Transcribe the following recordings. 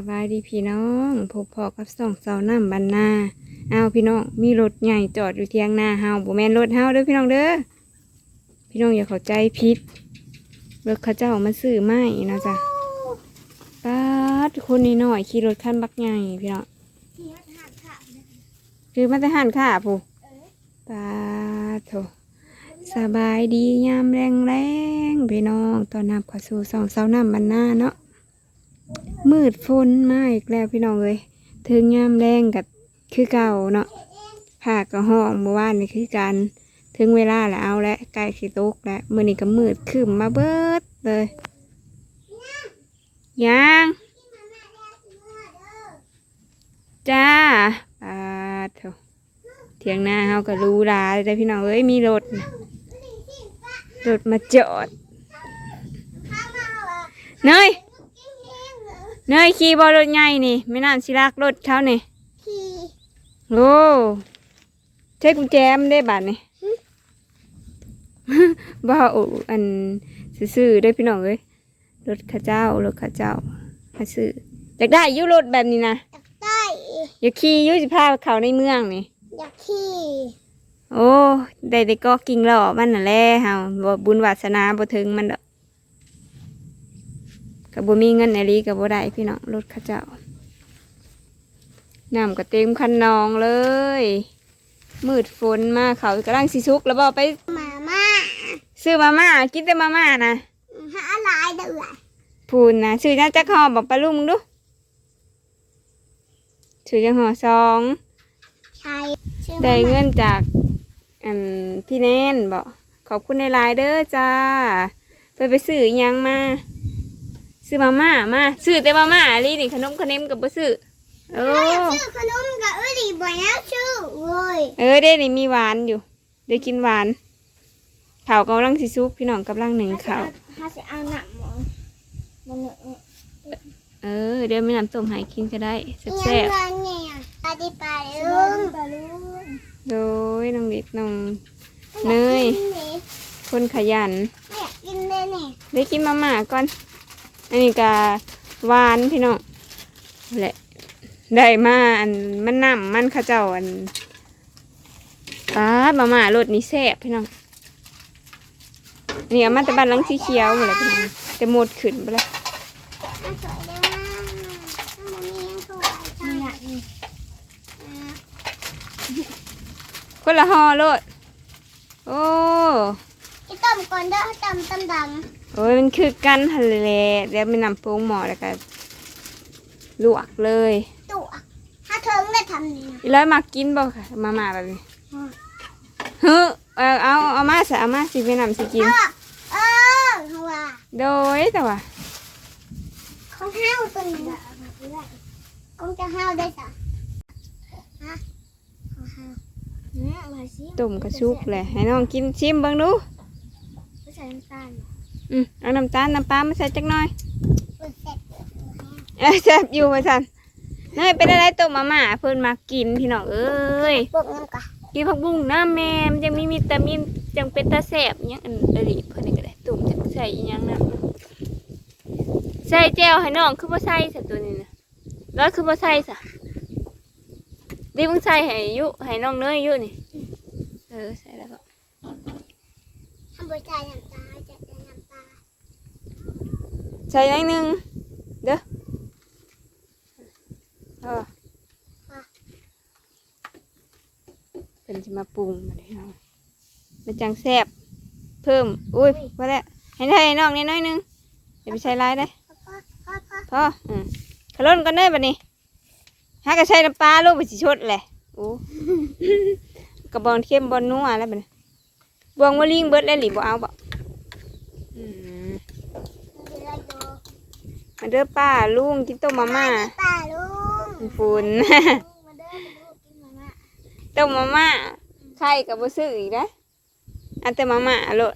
สบายดีพี่น้องพบพอกับสองเสาน้ำบันนาเอาพี่น้องมีรถใหญ่จอดอยู่เทียงนาเฮาบ่แมนรถเฮาเด้อพี่น้องเด้อพี่น้องอย่าเข้าใจผิดรถเขาเจ้ามาซื้อไม้นะจ๊ะป้าดคนนี้หน่อยขี่รถคันบักใหญ่พี่น้องคือมันจะหันค่าผู้ป้าดโถสบายดียามแรงแรงพี่น้องตอนนับข้าสู่สองเสาน้ำบันนาเนาะ มืดฝนมาอีกแล้วพี่น้องเอ้ยถึงยามแรงกับคือเก่าเนาะผ่าก็ห้องเมื่อวานนี่คือกัน ถึงเวลาแล้วเอาและใกล้สิตกแล้วมือนี้ก็มืดขึ้นมาเบิดเลยยังจ้าปาเถอะเถียงหน้าเฮาก็รู้ราเลยเด้พี่น้องเอ้ยมีรถรถมาจอดเนย เนยขี่บอรถใหญ่นี่ไม่น่าสิลากรถเขานี่ขี่โอ้ใช้กุญแจมันได้บัตรนี่บ่เอาอันซื้อๆได้อพี่น้องเอ้ยรถเข้าเจ้ารถเข้าเจ้ามาซื้ออยากได้อยุรถแบบนี้นะอยากได้อยากขี่อยุสิพาเขาในเมืองนี่อยากขี่โอ้ได้แต่ก็กิ่งหล่อมันน่ะแหละเฮาบ่บุญวาสนาบ่ถึงมันดอก ก็บ่มีเงินในลีก็บ่ได้พี่น้องรถเข้าเจ้าน้ำก็เต็มคันนองเลย มืดฝนมาเขากำลังสิสุกแล้วบ่ไปมาม่าซื้อมาม่ากินแต่มาม่านะหาหลายเดือนพูนนะซื้อน่าจะห่อบอกปลาลุงมึงดูซื้อจังห่อสองใช่ชื่อได้เงินจากอันพี่แนนบอกขอบคุณในไลน์เด้อจ้าไปไปซื้ออิหยังมา ซื้อมาม่ามาซื้อแต่มาม่าลีนี่ขนมขนมกับบ่ซื้อโอ้ชื่อขนมกับอุลีบอยแล้วชื่อโว้ยเออได้นี่มีหวานอยู่ได้กินหวานข้าวกำลังสิซุกพี่น้องกำลังหนึ่งข้าวถ้าจะเอาหนังหมอมันเนี่ยเออเดี๋ยวมีน้ำต้มให้กินก็ได้ยังแซ่บไงเนี่ยปลาดิปลาลุงปลาลุงๆโดยน้องเด็กน้องเนยคนขยันไม่อยากกินเลยเนี่ยได้กินมาม่าก่อน อันนี้ก็หวานพี่น้องแหละ ได้มาอันมันน้ำมันข้าเจ้าอันป้าดมาม่ารสนี่แซ่บพี่น้องนี่เอามาแต่บ้านหลังสีเขียวหมดเลยพี่น้องแต่หมดขึ้นไปแล้วมันสวยเลยคนละห่อโลดโอ้ต้มก่อนเด้อต้มต้มด โอ้ยมันคือกันทะเลเดี๋ยวมีน้ำปรุงหม้อแล้วก็ลวกเลยำตัวถ้าเธอไม่ทำนี่นะอีร้อยมากินบ่ค่ะมาม่าแบบนี้อืมเฮ้อเอาเอาเอามาสิเอามาสิไปนำสิกิน เออเออเขาว่าโดยแต่ว่าของห้าวตัวนี้คงจะห้าวได้จ้ะฮะของห้าวเนี่ยมาสิต้มกระชุกแหละให้น้องกินชิมเบิ่งดูไม่ใส่น้ำตาล อืมเอาน้ำตาลน้ำปลามาใส่จักหน่อยเปิดเสร็จเอ้ยแซ่บอยู่ว่าซั่นเฮ้ยเป็นอะไรต้มมาม่าเพิ่นมากินพี่น้องเอ้ยพวกนั้นก็กินผักบุ้งน้ำแม่มันยังมีวิตามินจังเป็นตาแซ่บอิหยังอันอดีเพิ่นนี่ก็ได้ต้มจักใส่อีหยังนำใส่แจ่วให้น้องคือบ่ใส่ซะตัวนี้น่ะร้อยคือบ่ใส่ซะดิมึงใส่ให้ยุให้น้องเนยยุนี่เออใส่แล้วก็ทำบริจาคน้ำตาจะได้น้ำตา ใส่หน่อยหนึงเด้อเออเป็นจะมาปรุงมาเลยเนาะมันจังแซ่บเพิ่ม อุ้ยพอแล้วให้ได้น้องนิดหน้อยหนึงอย่าไปใช้ร้ายได้อพ่อพ่อพ่อพออืมขลุ่นกันได้อบัดนี้หากระใช้น้ำปลาลูกไปสิชดแหละโอ้กระบองเข้มบอลนัวแล้วบัดนี้บวงมะลิงเบิดแล้วหรือบ่เอาบ่อืม เดี๋ยวดู มาเด้อป้าลุงกินต้มมาม่าป้าลุงฝุ่นมาเด้อมาดูกินมาม่าต้มมาม่าไข่กับบ่ซื้ออีกนะอันแต่มาม่าโลด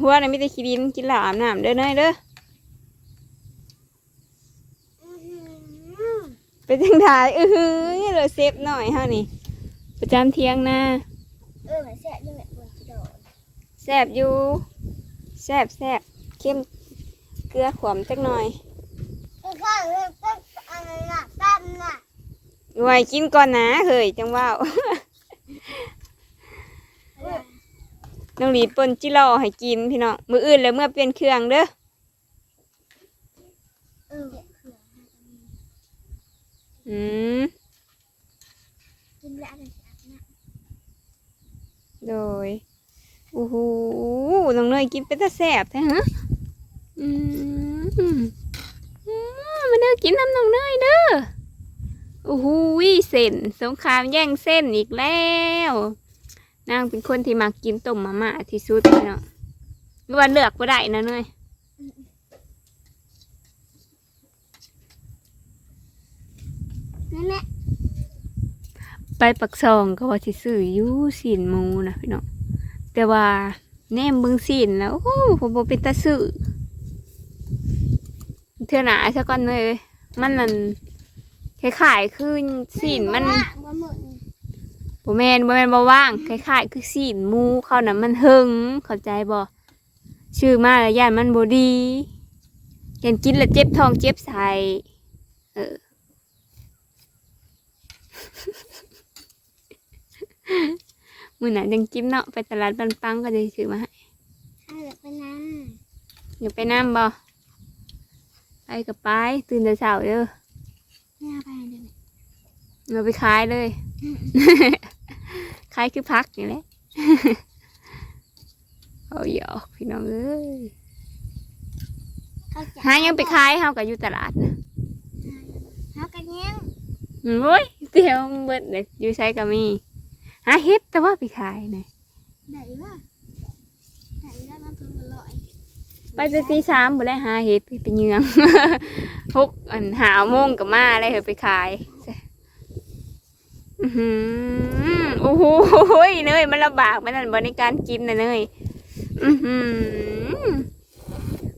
หัวน่ะมีแต่ขี้ดินกินเหล้าอาบน้ำเด้อเนยเด้ออื้อหือเป็นจังไดเออหือเลยเซฟหน่อยเฮานี่ ประจำเที่ยงนะเออเหมือนเสียยังไงบนกระโดด แซ่บอยู่แซ่บแซ่บเข้มเกลือขวมจักหน่อยก็ก็ก็อะไรน่ะแป๊บน่ะไว้กินก่อนนะเฮ้ยจังว่าวน้องหลีดปนจิรอให้กินพี่น้องมืออื่นแล้วเมื่อเปลี่ยนเครื่องเด้อเอออืมกินแล้วจะอาบน้โดย โอ้โหน้องเนยกินเป็นตาแสบแท้ฮะอืมอืมมาเด้อกินน้ำน้องเนยเด้อโอ้โหเส้นสงครามแย่งเส้นอีกแล้ว นางเป็นคนที่มักกินต้มมาม่าที่สุดพี่น้องหรือว่าเลือกบ่ได้นะเนยำนั่นแหละไปปักซองก็ว่าสิซื้ออยู่สินหมูนะพี่น้อง แต่ว่าแนมเบิ่งสินแล้วโอ้ผมบ่เป็นตาซื้อเทื่อหนาซะก่อนเลย มันนั่นคล้ายๆคือสินมันบ่หมดบ่แมนบ่แมนบ่ว่างคล้ายๆคือสินมูเขาน่ะมันหึงเข้าใจบ่ชื่อมาแล้วย่านมันบ่ดียันกินแล้วเจ็บท้องเจ็บไส้เออ มื้อนั้นจังจิ้มเนาะไปตลาดบันปังก็จะซื้อมาให้ถ้าเหลือไปนั้นอย่าไปน้ำบ่ไปกับไปตื่นแต่เช้าเด้อไม่เอาไปเดี๋ยวนี้เราไปขายเลยขายคือพักนี่แหละ เอาหยอกพี่น้องเอ้ยเขาจะหายังไปขายเฮาก็อยู่ตลาดนะเขากันยังอืมโอ้ยเดี๋ยวเบิดเลยอยู่ใช้ก็มี หาเฮ็ดแต่ว่าไปขายนะได้ว่าได้แล้วมันคืออร่อยไปแต่ตีสามบ่ได้หาเฮ็ดไปเยืองหกอันหาโมงก็มาเลยเหอะไปขายอื้อหือโอ้โหเนยมันลำบากมันนั่นบ่ในการกินนะเนยอือหือ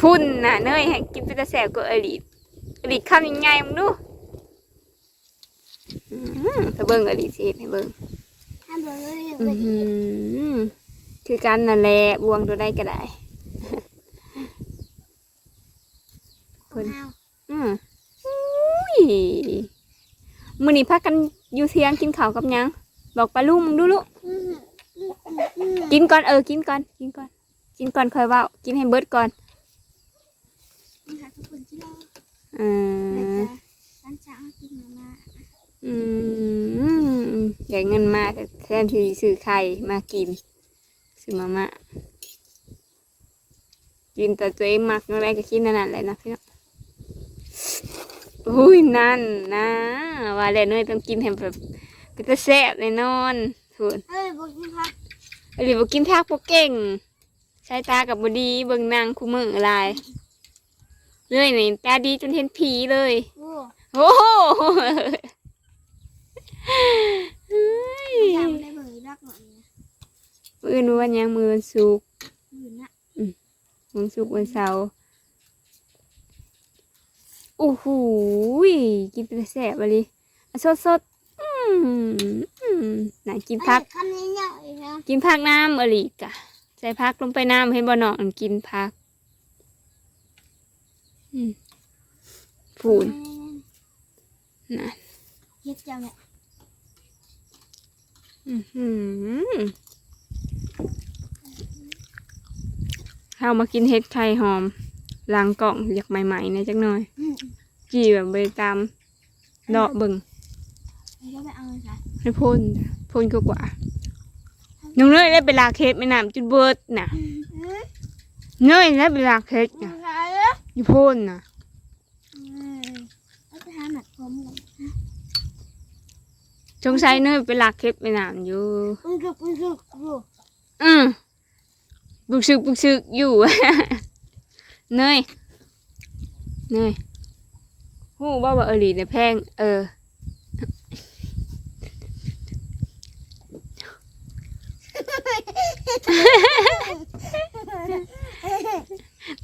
พุ่นน่ะเนยให้กินเป็นตะแสบก็อลิดอลิดคำยังไงมึงดูอื้อหือถ้าเบิ่งอลิดสิเฮ็ดให้เบิ่งถ้าเบ อร์เลยอือหือคือกันนั่นแหละบวงตัวได้ก็ได้คนอืมอุ้ยมื้อนี้พักกันอยู่เที่ยงกินข้าวกับหยังบอกปลาลุงมึงดูลูกกินก่อนเออกินก่อนกินก่อนกินก่อนค่อยเว้ากินให้เบิดก่อนนะคะทุกคนที่รอเอ อืมได้เงินมาแทนที่ซื้อไข่มากินซื้อมาม่ากินแต่ตัวเองมักอะไรก็กินนั่นแหละนะพี่น้องอุ้ยนั่นนะว่าแล้วเนยต้องกินให้แบบเป็นตะแซ่บแน่นอนทุนเอ้ยบอกกินครับหรือว่ากินทักพวกเก่งใช้ตากับบดีเบิ่งนางคู่มืออะไรเลยนี่ตาดีจนเห็นผีเลย โอ้โอ้โหเฮ้ ยจำได้เบอร์รักหน่อยนะมืออนวันยังมือวันศุกร์อื่นนะวันศุกร์วันเสาร์โอ้โหยกินเป็นแสบอะไรสดสดๆอืมอืมน่ากินพัก คำนี้เนี่ยอีกนะกินผักน้ำอลิกะใส่ผักลงไปน้ำเห็นบ่หนองอันกินผักอืมผูนนะเย็ดจังเลยอื้อหือ เข้ามากินเห็ดไข่หอมล้างกล่องอยากใหม่ๆหนะจักหน่อย จีแบบไปตามเลาะเบิ่งแล้วไปเอาเลยค่ะให้พ่นจ้ะพ่นก็กว่าน้องเนยได้ไปลากเห็ดแม่น้ำจุดเบิดน่ะเนยได้ไปลากเห็ดอืน่ะมอะไรอะอยู่พ่นน่ะ อืมแล้วไปหาหมัดผมก่อน สงสัยเนยไปลักเก็บไปนานอยู่ ปุ้งจุกปุ้งจุกอยู่อืมบุกซึกบุกซึกอยู่ เนยเนยหูว่าว่าเออหลีเนี่ยแพง เออ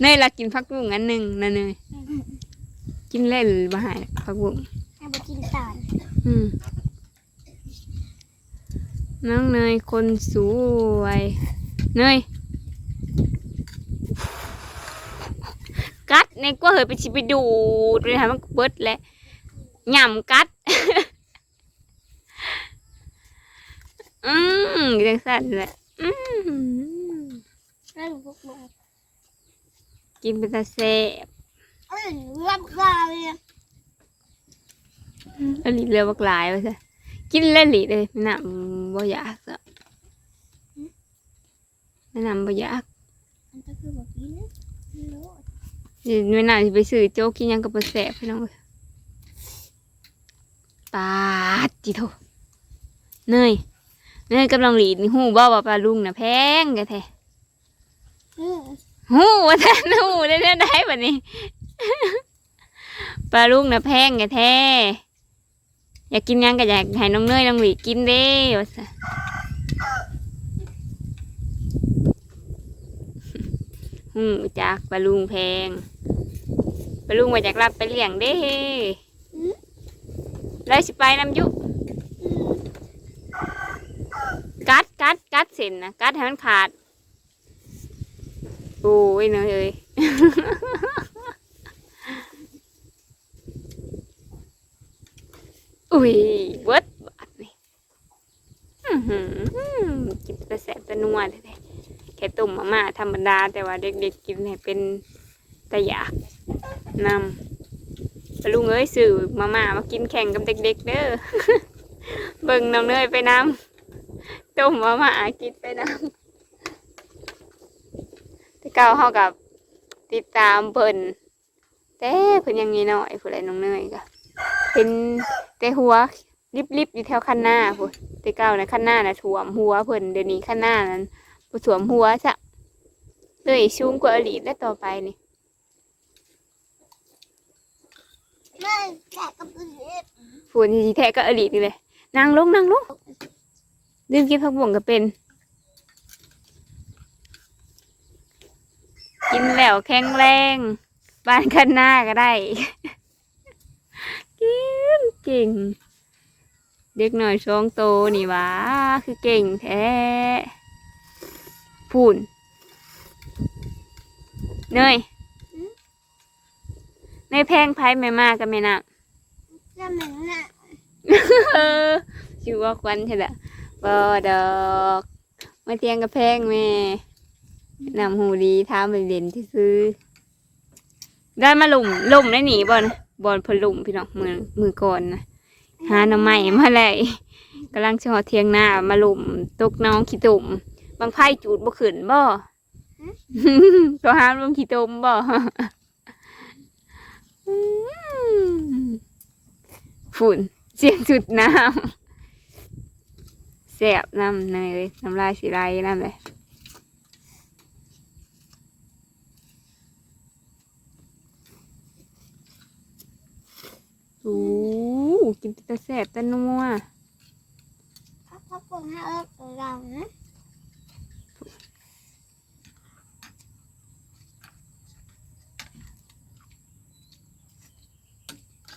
เนยลักกินผักบุ้งอันหนึ่งนะเนยกินเล่นมาหายผักบุ้งให้ไปกินตอนอืม น้องเนยคนสวย เนยในกว่าเฮยไปสิไปดูดเลยค่ะมันเบิดแหละหย่ำกัด อืมจังสั่นแหละ อืมแล้วหนูก็บอกกินเป็นตาแซ่บเอ้ยรับกาเลยอันนี้เรือบักหลายว่าซะกินเล่นหลีเลยไม่น่า บ่อยากซะไม่น่าบ่อยากอันก็คือแบบนี้นะไม่รู้สิไม่น่าสิไปซื้อโจ๊กกินหยังกับบ่แซ่บพี่น้องเอ้ยปาดจิโทเนยเนยกำลังหลีดนี่ฮู้บ่ว่าปลาลุงน่ะแพงกะแท้อืมฮู้ว่าแท้ฮู้ได้แน่ได้บัดนี้ ปลาลุงน่ะแพงกะแท้ อยากกินยังก็อยากให้น้องเนยน้องหลีกินเด้ว่าซะหูจากปลาลุงแพงปลาลุงมาจากรับไปเลี้ยงเด้แล้วสิไปน้ำยุกัดกัดกัดเส้นนะกัดให้มันขาด โอ้ยเนยเอ้ย อุ้ยเบิดบาดนี่อื้อหือกินแต่แสบแต่นัวแท้ๆแค่ต้มมาม่าธรรมดา แต่ว่าเด็กๆกินให้เป็นตะยากนำลุงเอ้ยสื่อมาม่ามากินแข่งกับเด็ก ๆ เด้อเบิ่งน้องเนยไปน้ำต้มมาม่ากินไปน้ำแต่เก่าเฮากับติดตามเพิ่นแต่เพิ่นยังมีน้อยผู้ใดน้องเนยก็เป็น แต่หัวริบๆอยู่แถวคันหน้าพุ่นแต่เก่าในะคันหน้าน่ะถ่วมหัวเพิ่นเดี๋ยวนี้คันหน้านั้นบ่ถ่วมหัวซะเลยสูงกว่าอลีและต่อไปนี่แม่แกะกับอื่นฝนสีแท้ก็อลีนี่เลยนางลงนางลงดื่มกินผักบ่วงก็เป็น กินแล้วแข็งแรง บ้านคันหน้าก็ได้ เก่งเก่ง เด็กหน่อยสองโตนี่หวะคือเก่งแท้พูนเนยเนยแพงไพ่แม่มากกันไหมนะจะเหม็นน่ะเออชื่อว่าควันใช่ละบอดอกมาเทียงกับแพงแม่นำหูดีท้ามไปเล่นที่ซื้อ ได้มาหลุมหลุมได้หนีบอล บอลพลุมพี่น้องมือมือก่อนนะหาหน่อไม้มาเลยกำลังชอเทียงหน้ามาหลุมตกน้องขี้ตุ่มบางไพ่จูดบ่ขืนบ่ก็ห้ามลงขี้ตุ่มบ่อืมฝุ่นเสียงจุดน้ำแสบน้ำเนยเลยน้ำลายสีไรน้ำเลย โอ้กินแต่แสบแต่นัวพักพักก่อนให้เอิร์กเรานะ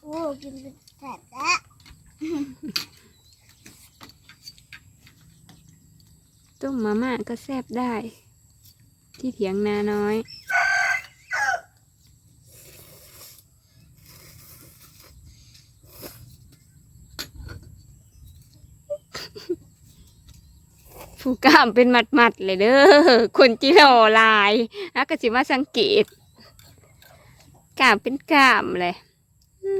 โอ้กินเป็นแสบแล้วต้มมาม่าก็แสบได้ ที่เถียงนาน้อย ผู้ กล้ามเป็นมัดมัดๆเลยเด้อคนจีโรลายแล้วก็สิมาสังเกตกล้ามเป็นกล้ามเลยอื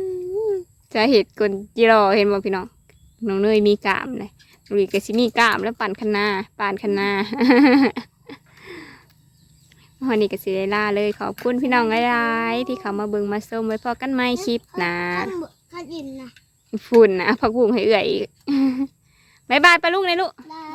มจะเห็ดคนจีโรเห็นบ่พี่น้องน้องเนยมีกล้ามเลยลุยก็สิมีกล้ามแล้วปั่นคันนาปั่นคันนาวันนี้ก็สิได้ลาเลยขอบคุณพี่น้องหลายๆที่เขามาเบิ่งมาส้มไว้พอกันไม่คลิปนะข้าวหมึกข้าวดินนะฝุ่นนะพักบุ้งให้เอื่อยอีกบายบายปลาลุงเลยลูกได้